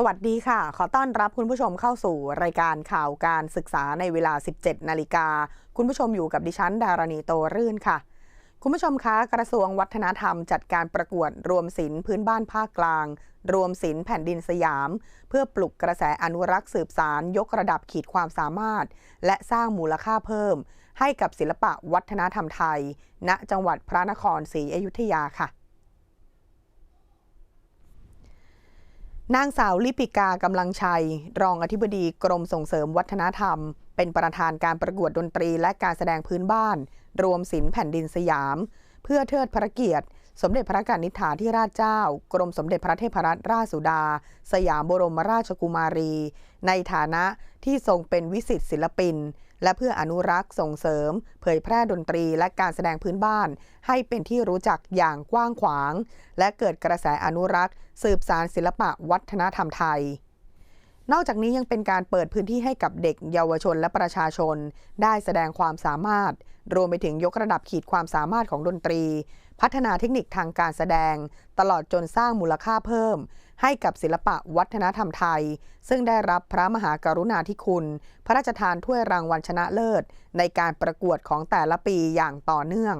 สวัสดีค่ะ ขอต้อนรับคุณผู้ชมเข้าสู่รายการข่าวการศึกษาในเวลา 17 นาฬิกา คุณผู้ชมอยู่กับดิฉัน ดารณีโตรื่นค่ะ คุณผู้ชมคะ กระทรวงวัฒนธรรมจัดการประกวดรวมศิลป์พื้นบ้านภาคกลาง รวมศิลป์แผ่นดินสยาม เพื่อปลุกกระแสอนุรักษ์สืบสาร ยกระดับขีดความสามารถ และสร้างมูลค่าเพิ่ม ให้กับศิลปะวัฒนธรรมไทย ณ จังหวัดพระนครศรีอยุธยาค่ะ นางสาวลิปิกากำลังชัย รองอธิบดีกรมส่งเสริมวัฒนธรรม เป็นประธานการประกวดดนตรีและการแสดงพื้นบ้าน รวมศิลป์แผ่นดินสยาม เพื่อเทิดพระเกียรติ สมเด็จพระกนิษฐาธิราชเจ้า กรมสมเด็จพระเทพรัตนราชสุดา สยามบรมราชกุมารี ในฐานะที่ทรงเป็นวิสิตศิลปิน และเพื่ออนุรักษ์ส่งเสริม เผยแพร่ดนตรีและการแสดงพื้นบ้าน ให้เป็นที่รู้จักอย่างกว้างขวาง และเกิดกระแสอนุรักษ์ สืบสานศิลปะวัฒนธรรมไทยนอกจากนี้ยังเป็นการเปิดพื้นที่ให้กับเด็กเยาวชนและประชาชน ได้แสดงความสามารถ รวมไปถึงยกระดับขีดความสามารถของดนตรี พัฒนาเทคนิคทางการแสดง ตลอดจนสร้างมูลค่าเพิ่ม ให้กับศิลปะวัฒนธรรมไทย ซึ่งได้รับพระมหากรุณาธิคุณ พระราชทานถ้วยรางวัลชนะเลิศ ในการประกวดของแต่ละปีอย่างต่อเนื่อง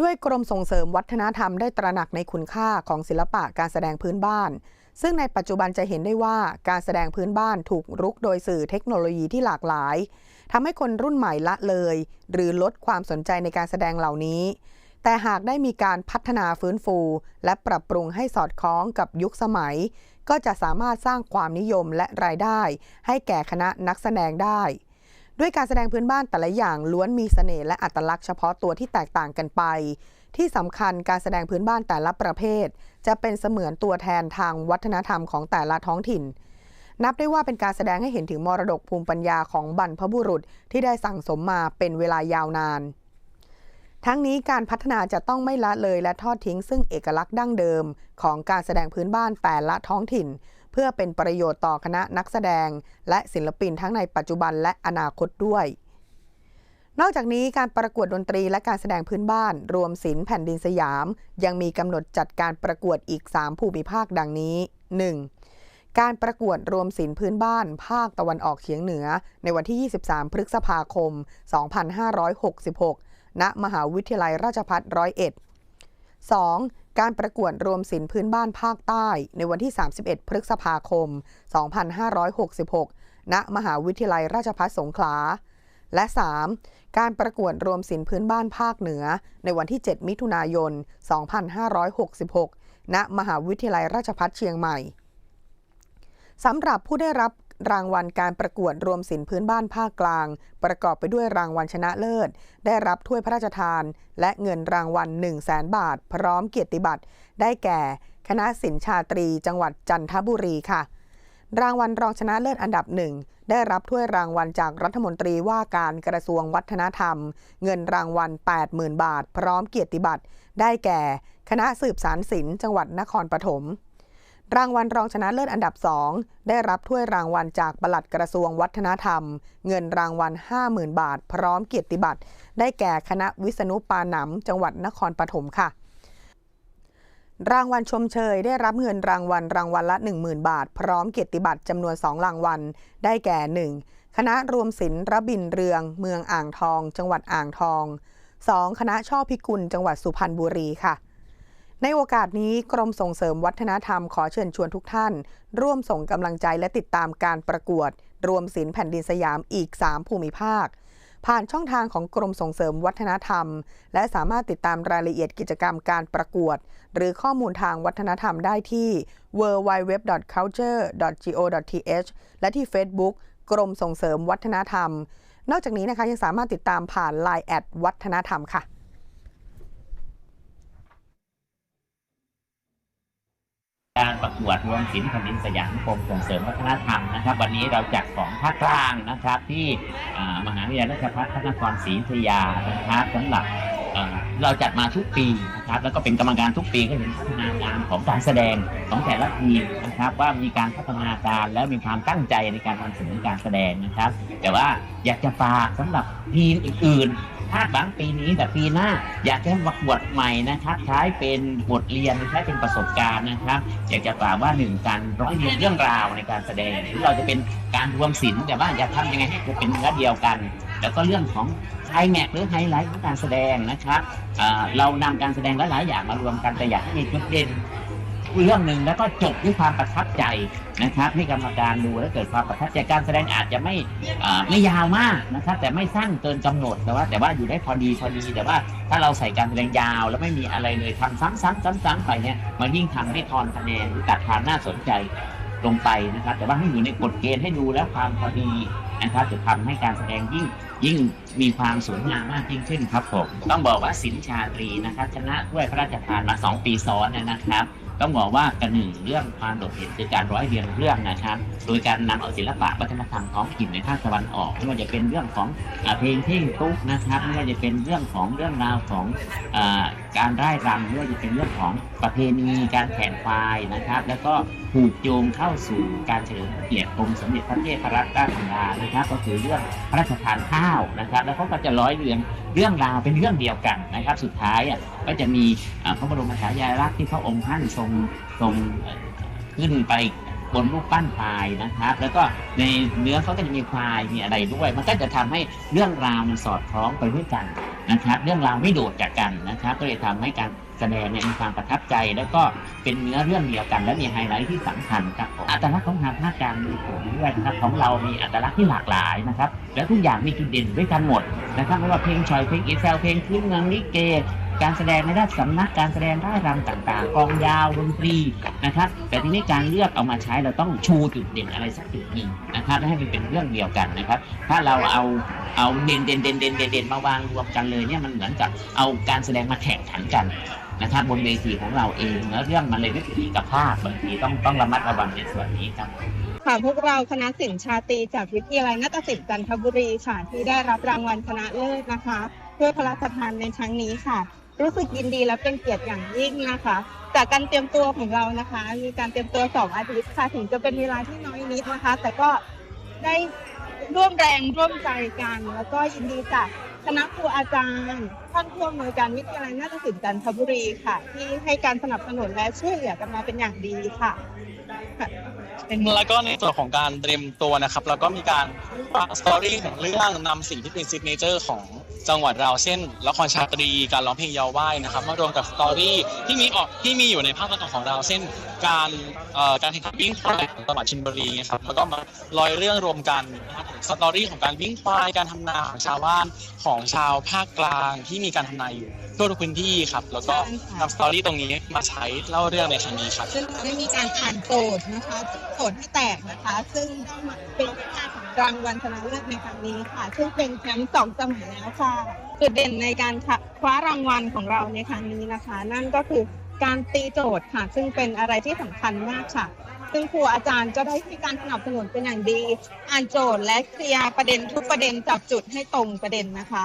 ด้วยกรมส่งเสริมวัฒนธรรมได้ตระหนักในคุณค่าของศิลปะการแสดงพื้นบ้าน ซึ่งในปัจจุบันจะเห็นได้ว่าการแสดงพื้นบ้านถูกรุกโดยสื่อเทคโนโลยีที่หลากหลายทำให้คนรุ่นใหม่ละเลย หรือลดความสนใจในการแสดงเหล่านี้ แต่หากได้มีการพัฒนาฟื้นฟู และปรับปรุงให้สอดคล้องกับยุคสมัย ก็จะสามารถสร้างความนิยมและรายได้ ให้แก่คณะนักแสดงได้ ด้วยการแสดงพื้นบ้านแต่ละอย่างล้วนมีเสน่ห์และอัตลักษณ์เฉพาะตัวที่แตกต่างกันไป ที่สำคัญการแสดงพื้นบ้านแต่ละประเภท จะเป็นเสมือนตัวแทนทางวัฒนธรรมของแต่ละท้องถิ่น นับได้ว่าเป็นการแสดงให้เห็นถึงมรดกภูมิปัญญาของบรรพบุรุษที่ได้สั่งสมมาเป็นเวลายาวนาน ทั้งนี้การพัฒนาจะต้องไม่ละเลยและทอดทิ้ง ซึ่งเอกลักษณ์ดั้งเดิม ของการแสดงพื้นบ้านแต่ละท้องถิ่น เพื่อเป็นประโยชน์ต่อคณะนักแสดง และศิลปินทั้งในปัจจุบันและอนาคตด้วย นอกจากนี้การประกวดดนตรีและการแสดงพื้นบ้าน รวมศิลป์แผ่นดินสยาม ยังมีกำหนดจัดการประกวดอีก 3 ภูมิภาคดังนี้ 1. การประกวดรวมศิลป์พื้นบ้าน ภาคตะวันออกเฉียงเหนือ ในวันที่ 23 พฤษภาคม 2566 ณ มหาวิทยาลัยราชภัฏร้อยเอ็ด 2. การประกวดรวมศิลป์พื้นบ้านภาคใต้ ในวันที่ 31 พฤษภาคม 2566 ณ มหาวิทยาลัยราชภัฏสงขลา และ 3. การประกวดรวมศิลป์พื้นบ้านภาคเหนือ ในวันที่ 7 มิถุนายน 2566 ณ มหาวิทยาลัยราชภัฏเชียงใหม่สำหรับผู้ได้รับรางวัลการประกวดรวมศิลป์พื้นบ้านภาคกลาง ประกอบไปด้วยรางวัลชนะเลิศ ได้รับถ้วยพระราชทาน และเงินรางวัล 1 0 0 0 0แบาท พร้อมเกียรติบัตร ได้แก่ คณะศิลป์ชาตรีจังหวัดจันทบุรีค่ะ รางวัลรองชนะเลิศอันดับหนึ่งได้รับถ้วยรางวัลจากรัฐมนตรีว่าการกระทรวงวัฒนธรรม เงินรางวัล 80,000 บาท พร้อมเกียรติบัตร ได้แก่ คณะสืบสารศิลป์จังหวัดนครปฐมรางวัลรองชนะเลิศอันดับ2ได้รับถ้วยรางวัลจากปลัดกระทรวงวัฒนธรรม เงินรางวัล 50,000 บาท พร้อมเกียรติบัตร ได้แก่คณะวิษณุปาหนำจังหวัดนครปฐมค่ะ รางวัลชมเชย ได้รับเงินรางวัลรางวัลละ 10,000 บาท พร้อมเกียรติบัตรจำนวน 2 รางวัล ได้แก่ 1. คณะรวมศิลป์ระบินเรือง เมืองอ่างทอง จังหวัดอ่างทอง 2. คณะช่อพิกุล จังหวัดสุพรรณบุรีค่ะ ในโอกาสนี้กรมส่งเสริมวัฒนธรรมขอเชิญชวนทุกท่าน ร่วมส่งกำลังใจและติดตามการประกวด รวมศิลป์แผ่นดินสยามอีก 3 ภูมิภาค ผ่านช่องทางของกรมส่งเสริมวัฒนธรรม และสามารถติดตามรายละเอียดกิจกรรมการประกวด หรือข้อมูลทางวัฒนธรรมได้ที่ www.culture.go.th และที่ Facebook กรมส่งเสริมวัฒนธรรม นอกจากนี้นะคะยังสามารถติดตามผ่าน Line แอดวัฒนธรรมค่ะ การประกวดรวมศิลป์แผ่นดินสยามกรมส่งเสริมวัฒนธรรมนะครับ วันนี้เราจัดของภาคกลางนะครับ ที่มหาวิทยาลัยราชภัฏพระนครศรีอยุธยานะครับสำหรับเราจัดมาทุกปีนะครับ แล้วก็เป็นกรรมการทุกปีก็เห็นพัฒนาการของการแสดงของแต่ละทีมนะครับ ว่ามีการพัฒนาการแล้วมีความตั้งใจในการทำสิ่งการแสดงนะครับ แต่ว่าอยากจะฝากสำหรับทีมอื่นๆ คาดหวังปีนี้แต่ปีหน้า อยากจะให้ประกวดใหม่นะครับใช้เป็นบทเรียนใช้เป็นประสบการณ์นะครับ อยากจะฝากว่าหนึ่งการร้อยเรียงเรื่องราวในการแสดงหรือเราจะเป็นการรวมศิลป์แต่ว่าอยากทำยังไงให้เป็นเนื้อเดียวกัน แล้วก็เรื่องของไฮแม็กหรือไฮไลท์ของการแสดงนะครับเรานำการแสดงหลายๆอย่างมารวมกันแต่อยากให้มีจุดเด่น เรื่องหนึ่งแล้วก็จบด้วยความประทับใจนะครับให้กรรมการดูแล้วเกิดความประทับใจการแสดงอาจจะไม่ไม่ยาวมากนะครับแต่ไม่สั้นเกินกำหนดแต่ว่า แต่ว่าอยู่ได้พอดีพอดีแต่ว่าถ้าเราใส่การแสดงยาวแล้วไม่มีอะไรเลยทำซ้ำๆซ้ำๆไปเนี่ยมันยิ่งทำให้ทอนคะแนนหรือตัดความน่าสนใจลงไปนะครับ แต่ว่าให้อยู่ในกฎเกณฑ์ให้ดูแล้วความพอดีนะครับจะทำให้การแสดงยิ่งยิ่งมีความสวยงามมากยิ่งขึ้นครับผมต้องบอกว่าสินชาตรีนะครับชนะถ้วยพระราชทานมา 2 ปีซ้อนนะครับ ต้องบอกว่ากันหนึ่งเรื่องความโดดเด่นคือการร้อยเรียงเรื่องนะครับ โดยการนำเอาศิลปะวัฒนธรรมท้องถิ่นในภาคตะวันออกไม่ว่าจะเป็นเรื่องของอเพลงเพ่งตุ๊กนะครับไม่ว่าจะเป็นเรื่องของเรื่องราวของอการร่ายรำไม่ว่าจะเป็นเรื่องของประเพณีการแข่งควายนะครับ แล้วก็ ผูกโยงเข้าสู่การเฉลิมพระเกียรติองค์สมเด็จพระเทพรัตนราชสุดานะครับก็คือเรื่องพระราชทานข้าวนะครับ แล้วเขาก็จะร้อยเรียงเรื่องราวเป็นเรื่องเดียวกันนะครับ สุดท้ายอะก็จะมีอ่าพระบรมฉายาลักษณ์ที่พระองค์ท่านทรงทรงขึ้นไปบนรูปปั้นควายนะครับ แล้วก็ในเนื้อเขาก็จะมีควายมีอะไรด้วย มันก็จะทำให้เรื่องราวมันสอดคล้องไปด้วยกัน นะครับ เรื่องราวไม่โดดจากกันนะครับ ก็เลยทำให้การแสดงเนี่ยมีความประทับใจ แล้วก็เป็นเนื้อเรื่องเดียวกัน และมีไฮไลท์ที่สำคัญครับผมอัตลักษณ์ของทางภาคกลางมีผลด้วยนะครับของเรามีอัตลักษณ์ที่หลากหลายนะครับ และทุกอย่างมีจุดเด่นด้วยกันหมดนะครับไม่ว่าเพลงชอยเพลงอีเซลเพลงพื้นเมืองลิเก การแสดงในด้านสำนักการแสดงร่ายรำต่างๆกองยาวดนตรีนะครับ แต่ทีนี้การเลือกเอามาใช้เราต้องชูจุดเด่นอะไรสักจุดหนึ่งนะครับให้มันเป็นเรื่องเดียวกันนะครับ ถ้าเราเอาเอาเด่นเด่นเด่นเด่นเด่นเด่นมาวางรวมกันเลยเนี่ยมันเหมือนกับเอาการแสดงมาแข่งขันกันนะครับบนเวทีของเราเองแล้วเรื่องมันเลยไม่ถึงกับภาพบางทีต้องต้องระมัดระวังในส่วนนี้ครับค่ะพวกเราคณะศิลป์ชาตรีจากวิทยาลัยนาฏศิลป์จันทบุรีค่ะที่ได้รับรางวัลชนะเลิศนะคะ เพื่อพระราชทานในครั้งนี้ค่ะ รู้สึกยินดีและเป็นเกียรติอย่างยิ่งนะคะ จากการเตรียมตัวของเรานะคะ มีการเตรียมตัวสองอาทิตย์ค่ะถึงจะเป็นเวลาที่น้อยนิดนะคะ แต่ก็ได้ร่วมแรงร่วมใจกัน แล้วก็ยินดีจากคณะครูอาจารย์ท่านผู้อำนวยการวิทยาลัยนาฏศิลป์จันทบุรีค่ะ ที่ให้การสนับสนุนและช่วยเหลือกันมาเป็นอย่างดีค่ะ แล้วก็ในส่วนของการเตรียมตัวนะครับ แล้วก็มีการวางสตอรี่ของเรื่องนำสิ่งที่เป็นซิกเนเจอร์ของจังหวัดเราเช่นละครชาตรีการร้องเพลงเยาวไหว้นะครับมารวมกับสตอรี่ที่มีออกที่มีอยู่ในภาคตะวันออกของเรา เช่นการเอ่อการแข่งขันวิ่งควายของจังหวัดชลบุรีนะครับแล้วก็มาลอยเรื่องรวมกันนะครับสตอรี่ของการวิ่งควายการทำนาของชาวบ้านของชาวภาคกลางที่มีการทำนาอยู่ทั่วทุกพื้นที่ครับ แล้วก็นำสตอรี่ตรงนี้มาใช้เล่าเรื่องในครั้งนี้ครับซึ่งเราได้มีการอ่านโจทย์นะคะโจทย์ที่แตกนะคะ ซึ่งได้เป็นที่มาของรางวัลชนะเลิศในครั้งนี้ค่ะ ซึ่งเป็นแชมป์สองสมัยแล้วค่ะ จุดเด่นในการคว้ารางวัลของเราในครั้งนี้นะคะ นั่นก็คือการตีโจทย์ค่ะ ซึ่งเป็นอะไรที่สำคัญมากค่ะ ซึ่งครูอาจารย์ก็ได้ให้การสนับสนุนเป็นอย่างดี อ่านโจทย์และเคลียร์ประเด็นทุกประเด็นจับจุดให้ตรงประเด็นนะคะ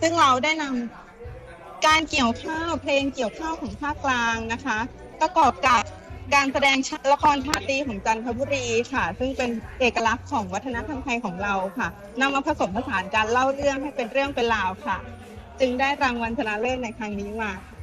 ซึ่งเราได้นำการเกี่ยวข้าวเพลงเกี่ยวข้าวของภาคกลางนะคะ ประกอบกับ การแสดงละครชาตรีของจันทบุรีค่ะ ซึ่งเป็นเอกลักษณ์ของวัฒนธรรมไทยของเราค่ะนำมาผสมผสานการเล่าเรื่องให้เป็นเรื่องเป็นราวค่ะ จึงได้รางวัลชนะเลิศในครั้งนี้มาค่ะ